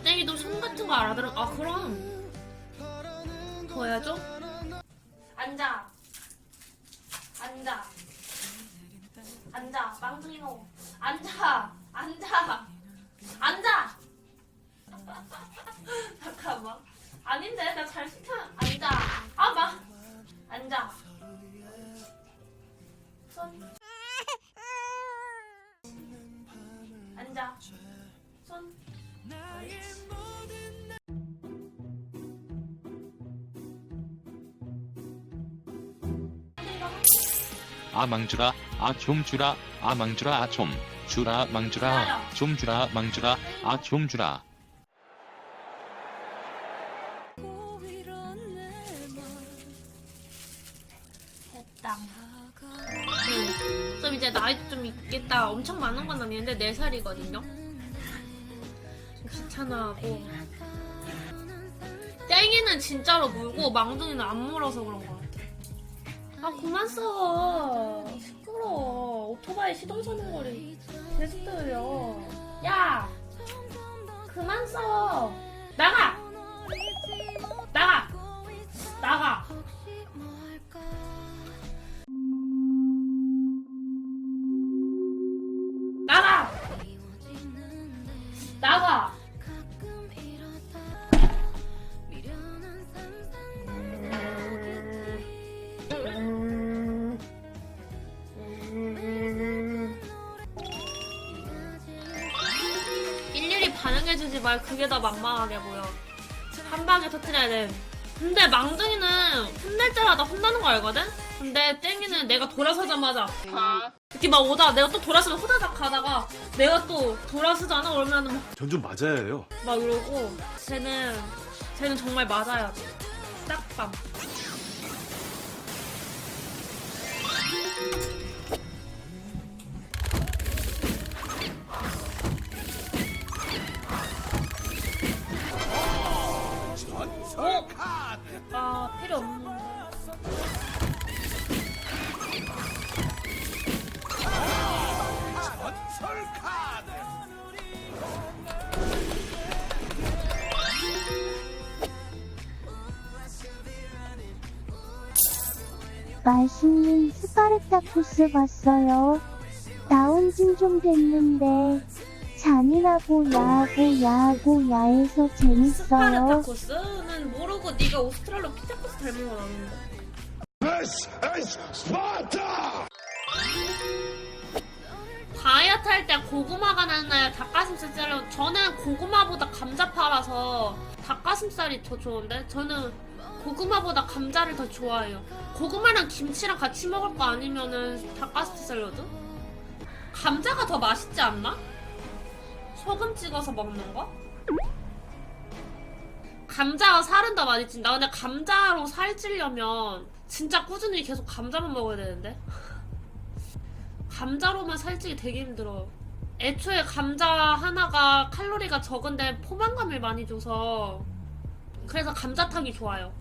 땡이도 손 같은 거 알아들어? 아 그럼. 더 해야죠? 앉아. 앉아. 앉아. 망둥이노 앉아. 앉아. 앉아. 잠깐만. 아닌데 나 잘 시켜. 앉아. 아 마. 앉아. 손. 앉아. 손 아 망주라 아 좀 주라 아 망주라 아 좀 주라 망주라 좀 주라 망주라 아 좀 주라 됐다. 응. 좀 이제 나이 좀 있겠다. 엄청 많은 건 아닌데 4살이거든요. 좀 귀찮아하고. 땡이는 진짜로 물고 망둥이는 안 물어서 그런 것 같아. 아 그만 써. 시끄러워. 오토바이 시동 서는 거리 계속 들려. 야! 나가! 일일이 반응해주지 말 그게 더 막막하게 보여. 한 방에 터트려야 돼. 근데 망둥이는 혼낼 때마다 혼나는 거 알거든? 근데 땡이는 내가 돌아서자마자 이렇게 막 오다 내가 또 돌아서면 후다닥 가다가 내가 또 돌아서잖아 그러면은 막, 전 좀 맞아야 해요. 막 이러고 쟤는 쟤는 정말 맞아야 돼 딱밤 맛있는 스파르타쿠스 봤어요. 나온 진 좀 됐는데 잔인하고 야하고 야하고 야해서 재밌어요. 스파르타쿠스는 모르고 네가 오스트랄로 피자쿠스 닮은 건 아는데 This is Sparta! 다이어트 할 때 고구마가 낫나요? 닭가슴살 찌려 저는 고구마보다 감자 팔아서 닭가슴살이 더 좋은데 저는 고구마보다 감자를 더 좋아해요 고구마랑 김치랑 같이 먹을 거 아니면은 닭가슴살 샐러드? 감자가 더 맛있지 않나? 소금 찍어서 먹는 거? 감자가 살은 더 많이 찐다 근데 감자로 살 찌려면 진짜 꾸준히 계속 감자만 먹어야 되는데 감자로만 살찌기 되게 힘들어. 애초에 감자 하나가 칼로리가 적은데 포만감을 많이 줘서 그래서 감자탕이 좋아요.